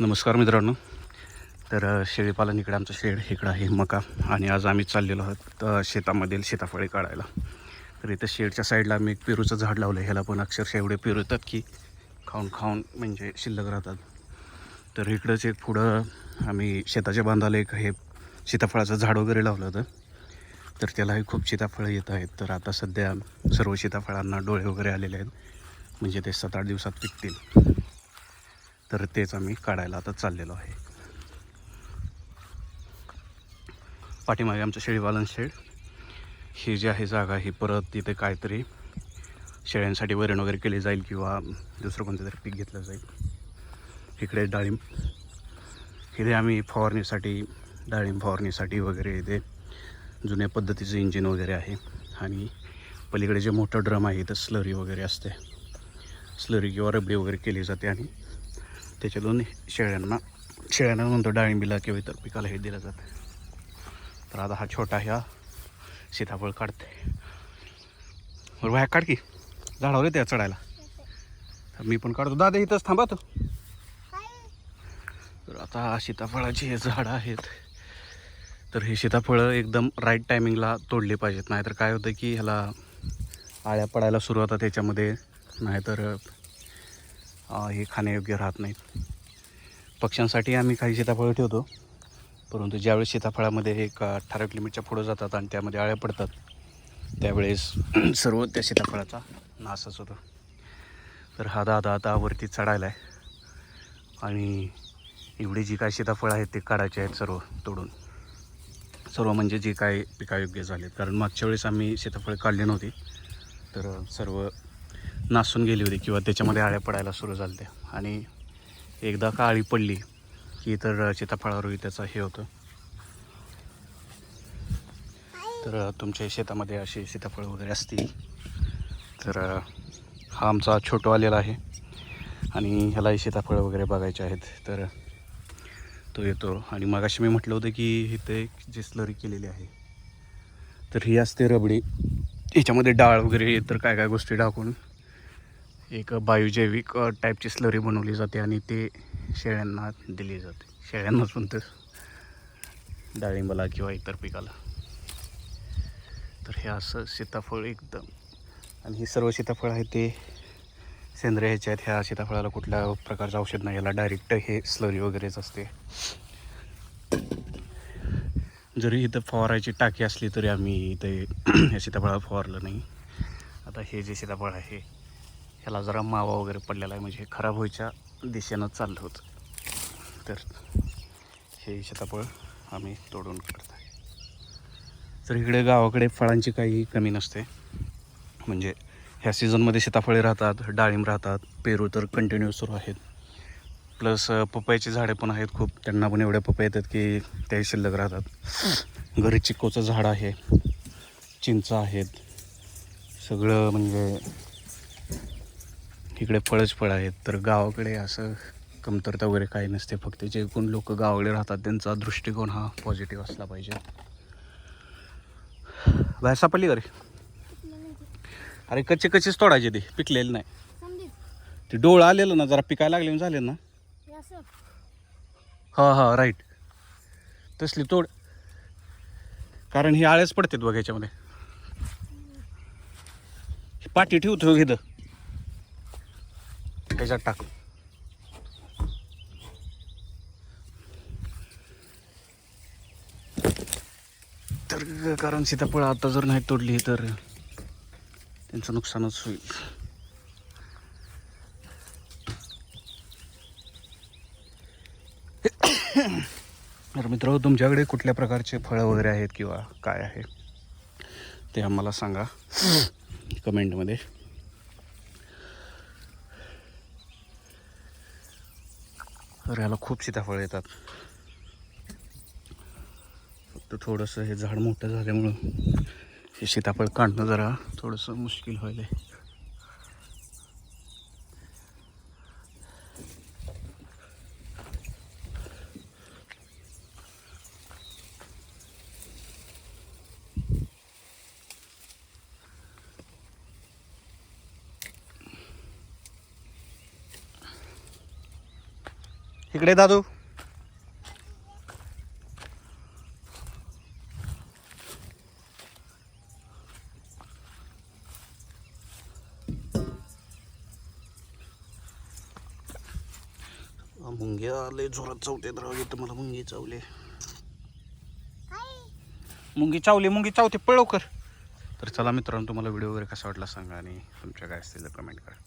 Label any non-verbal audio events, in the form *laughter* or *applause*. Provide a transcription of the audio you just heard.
नमस्कार मित्रांनो. तर शेळीपालन इकडे आमचं शेड इकडं आहे मका. आणि आज आम्ही चाललेलो आहोत शेतामधील सीताफळे काढायला. तर इथं शेडच्या साईडला आम्ही एक पेरूचं झाड लावलं आहे ह्याला पण अक्षरशः एवढे पेरू येतात की खाऊन खाऊन म्हणजे शिल्लक राहतात. तर इकडंच एक पुढं आम्ही शेताच्या बांधाला एक हे सीताफळाचं झाड वगैरे लावलं होतं. तर त्यालाही खूप सीताफळं येत आहेत. तर आता सध्या सर्व सीताफळांना डोळे वगैरे आलेले आहेत. म्हणजे ते सात आठ दिवसात पिकतील. तर तेच आम्ही काढायला आता चाललेलो आहे. पाठीमागे आमचं शेळीवालन शेड. ही जी आहे जागा ही परत तिथे काहीतरी शेळ्यांसाठी वरण वगैरे केले जाईल किंवा दुसरं कोणतं तरी पीक घेतलं जाईल. इकडे डाळिंब. इथे आम्ही फवारणीसाठी डाळिंब फवारणीसाठी वगैरे इथे जुन्या पद्धतीचं इंजिन वगैरे आहे. आणि पलीकडे जे मोठं ड्रम आहे इथं स्लरी वगैरे असते. स्लरी किंवा रबडी वगैरे केली जाते आणि त्याच्यातून शेळ्यांना शेळ्यांना म्हणतो डाळिंबीला किंवा इतर पिकाला हे दिलं जातं. तर आता हा छोटा ह्या सीताफळ काढते. बरं बाहेर काढ की. झाडावर येते चढायला. तर मी पण काढतो. दादा इथंच थांबा तो. तर आता सीताफळाची हे झाडं आहेत. तर हे सीताफळं एकदम राईट टायमिंगला तोडली पाहिजेत. नाहीतर काय होतं की ह्याला आळ्या पडायला सुरुवात होतात त्याच्यामध्ये. नाहीतर हे खाण्यायोग्य राहत नाहीत. पक्ष्यांसाठी आम्ही काही सीताफळं ठेवतो. परंतु ज्यावेळेस सीताफळामध्ये एक अं, ठराविक लिमिटच्या पुढं जातात आणि त्यामध्ये आळ्या पडतात त्यावेळेस *clears throat* सर्व त्या सीताफळाचा नाशच होतो. तर हा दादा आता वरती चढायला आहे आणि एवढी जी काय सीताफळं आहेत ते काढायचे आहेत सर्व तोडून. सर्व म्हणजे जे काय पिकायोग्य झालेत. कारण मागच्या वेळेस आम्ही सीताफळ काढली नव्हती. तर सर्व नासून गेली होती किंवा त्याच्यामध्ये आळ्या पडायला सुरू झाल्या आणि एकदा का आळी पडली की तर सीताफळावरही त्याचं हे होतं. तर तुमच्या शेतामध्ये असे सीताफळ वगैरे असतील. तर हा आमचा छोटो आलेला आहे. आणि ह्यालाही सीताफळं वगैरे बघायचे आहेत. तर तो येतो. आणि मगाशी मी म्हटलं होतं की इथे एक जी स्लरी केलेली आहे. तर ही असते रबडी. याच्यामध्ये डाळ वगैरे तर काय काय गोष्टी टाकून एक बायोजैविक टाईपची स्लरी बनवली जाते आणि ते शेळ्यांना दिली जाते. शेळ्यांनाच म्हणतो डाळिंबाला किंवा इतर पिकाला. तर हे असं सीताफळ एकदम. आणि ही सर्व सीताफळ आहे ते सेंद्रिय ह्याचे आहेत ह्या सीताफळाला कुठल्या प्रकारचं औषध नाही याला डायरेक्ट हे स्लरी वगैरेच असते. जरी इथं फवारायची टाकी असली तरी आम्ही इथे *clears throat* ह्या सीताफळाला फवारलं नाही. आता हे जे सीताफळ आहे ह्याला जरा मावा वगैरे पडलेला आहे म्हणजे हे खराब व्हायच्या दिशेनं चाललं होतं. तर हे सीताफळ आम्ही तोडून काढत आहे. तर इकडे गावाकडे फळांची काही कमी नसते. म्हणजे ह्या सीझनमध्ये सीताफळे राहतात डाळिंब राहतात पेरू तर कंटिन्यू सुरू आहेत. प्लस पपयाची झाडे पण आहेत खूप. त्यांना पण एवढ्या पपया येतात की त्याही शिल्लक राहतात. घरी चिक्कोचं झाड आहे चिंच आहेत. सगळं म्हणजे इकडे फळच फळ आहेत तर गावाकडे असं कमतरता वगैरे काही नसते. फक्त जे कोण लोक गावाकडे राहतात त्यांचा दृष्टिकोन हा पॉझिटिव्ह असला पाहिजे. बाहेर सापडली घरी अरे कच्चे कच्चेच तोडायचे ते पिकलेले नाही. ते डोळं आलेलं ना जरा पिकायला लागले झाले ना. हे हा राईट तसली तोड. कारण ही आळ्याच पडतात बघ ह्याच्यामध्ये. ही पाठी ठेवतो इथं. त्याच्यात टाक. तर कारण सीताफळ आता जर नाही तोडली तर त्यांचं नुकसानच होईल. तर मित्र तुमच्याकडे कुठल्या प्रकारचे फळं वगैरे आहेत किंवा काय आहे? ते आम्हाला सांगा. कमेंटमध्ये. याला खूप सीताफळ येतात. फक्त थोडंसं हे झाड मोठं झाल्यामुळं हे सीताफळ काढणं जरा थोडंसं मुश्किल व्हायला इकडे दादू. मुंगे आले जोरात चावते राव येतं मला मुंगी चावले. मुंगी चावली मुंगी चावते पळवकर तर चला मित्रांनो तुम्हाला व्हिडिओ वगैरे कसा वाटला सांगा आणि तुमच्या काय असतील कमेंट करा.